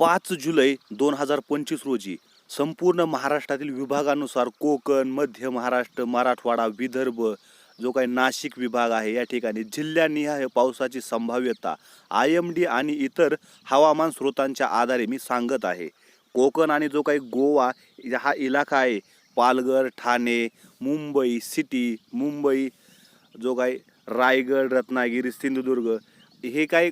पाच जुलै दोन हजार पंचवीस रोजी संपूर्ण महाराष्ट्रातील विभागानुसार कोकण मध्य महाराष्ट्र मराठवाडा विदर्भ जो काही नाशिक विभाग आहे या ठिकाणी जिल्ह्यानिहाय पावसाची संभाव्यता आय एम डी आणि इतर हवामान स्रोतांच्या आधारे मी सांगत आहे. कोकण आणि जो काही गोवा हा इलाका आहे पालघर ठाणे मुंबई सिटी मुंबई जो काही रायगड रत्नागिरी सिंधुदुर्ग हे काही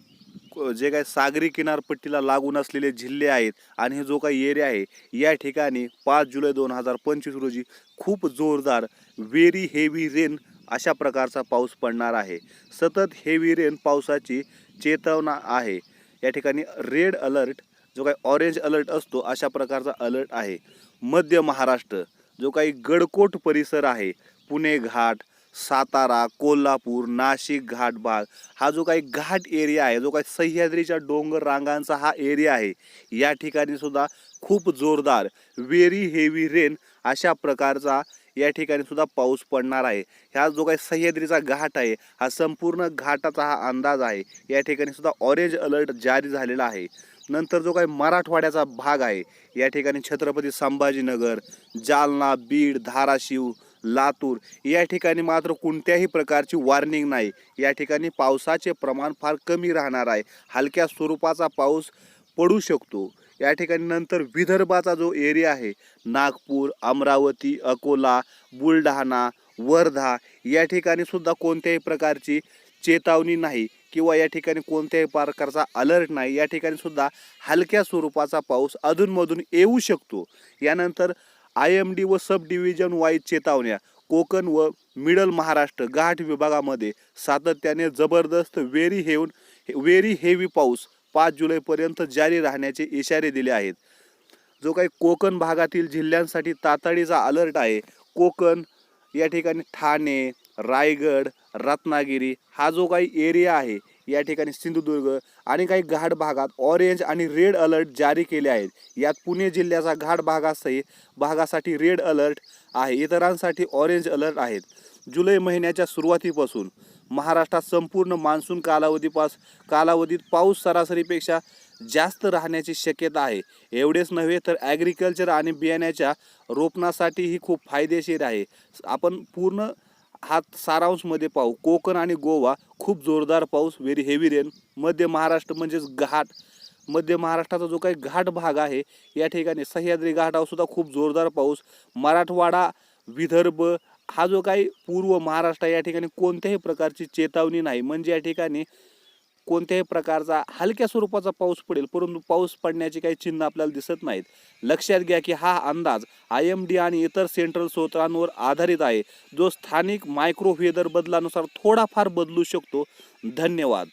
जे काही सागरी किनारपट्टीला लागून असलेले जिल्हे आहेत आणि हे जो काही एरिया आहे या ठिकाणी पाच जुलै दोन हजार पंचवीस रोजी खूप जोरदार व्हेरी हेवी रेन अशा प्रकारचा पाऊस पडणार आहे. सतत हेवी रेन पावसाची चेतवना आहे. या ठिकाणी रेड अलर्ट जो काही ऑरेंज अलर्ट असतो अशा प्रकारचा अलर्ट आहे. मध्य महाराष्ट्र जो काही गडकोट परिसर आहे पुणे घाट सातारा कोल्हापूर नाशिक घाट भाग हा जो काही घाट एरिया आहे जो काही सह्याद्रीच्या डोंगर रांगांचा हा एरिया आहे या ठिकाणी सुद्धा खूप जोरदार व्हेरी हेवी रेन अशा प्रकारचा या ठिकाणी सुद्धा पाऊस पडणार आहे. ह्या जो काही सह्याद्रीचा घाट आहे हा संपूर्ण घाटाचा हा अंदाज आहे. या ठिकाणी सुद्धा ऑरेंज अलर्ट जारी झालेला आहे. नंतर जो काही मराठवाड्याचा भाग आहे या ठिकाणी छत्रपती संभाजीनगर जालना बीड धाराशिव लातूर. या ठिकाणी मात्र कोणत्याही प्रकारची वॉर्निंग नाही. या ठिकाणी पावसाचे प्रमाण फार कमी राहणार आहे. हलक्या स्वरूपाचा पाऊस पडू शकतो. या ठिकाणी नंतर विदर्भाचा जो एरिया आहे नागपूर अमरावती अकोला बुलढाणा वर्धा या ठिकाणी सुद्धा कोणत्याही प्रकारची चेतावणी नाही किंवा या ठिकाणी कोणत्याही प्रकारचा अलर्ट नाही. या ठिकाणी सुद्धा हलक्या स्वरूपाचा पाऊस अधूनमधून येऊ शकतो. यानंतर आय एम डी व सब डिव्हिजन वाईज चेतावण्या कोकण व मिडल महाराष्ट्र घाट विभागामध्ये सातत्याने जबरदस्त वेरी हेवन वेरी हेवी पाऊस पाच जुलैपर्यंत जारी राहण्याचे इशारे दिले आहेत. जो काही कोकण भागातील जिल्ह्यांसाठी तातडीचा अलर्ट आहे कोकण या ठिकाणी ठाणे रायगड रत्नागिरी हा जो काही एरिया आहे या ठिकाणी सिंधुदुर्ग आणि काही घाट भागात ऑरेंज आणि रेड अलर्ट जारी केले आहेत. यात पुणे जिल्ह्याचा घाट भागासही भागासाठी रेड अलर्ट आहे. इतरांसाठी ऑरेंज अलर्ट आहेत. जुलै महिन्याच्या सुरुवातीपासून महाराष्ट्रात संपूर्ण मान्सून कालावधीपास कालावधीत पाऊस सरासरीपेक्षा जास्त राहण्याची शक्यता आहे. एवढेच नव्हे तर ॲग्रिकल्चर आणि बियाण्याच्या रोपणासाठीही खूप फायदेशीर आहे. आपण पूर्ण हा सारांशमध्ये पाहू. कोकण आणि गोवा खूप जोरदार पाऊस व्हेरी हेवी रेन मध्य महाराष्ट्र म्हणजेच घाट. मध्य महाराष्ट्राचा जो काही घाट भाग आहे या ठिकाणी सह्याद्री घाटावर सुद्धा खूप जोरदार पाऊस. मराठवाडा विदर्भ हा जो काही पूर्व महाराष्ट्र या ठिकाणी कोणत्याही प्रकारची चेतावणी नाही. म्हणजे या ठिकाणी कोणत्याही प्रकारचा हलक्या स्वरूपाचा पाऊस पडेल परंतु पाऊस पडण्याची काही चिन्ह आपल्याला दिसत नाहीत. लक्षात घ्या की हा अंदाज आय एम डी आणि इतर सेंट्रल स्रोतांवर आधारित आहे. जो स्थानिक मायक्रोवेदर बदलानुसार थोडाफार बदलू शकतो. धन्यवाद.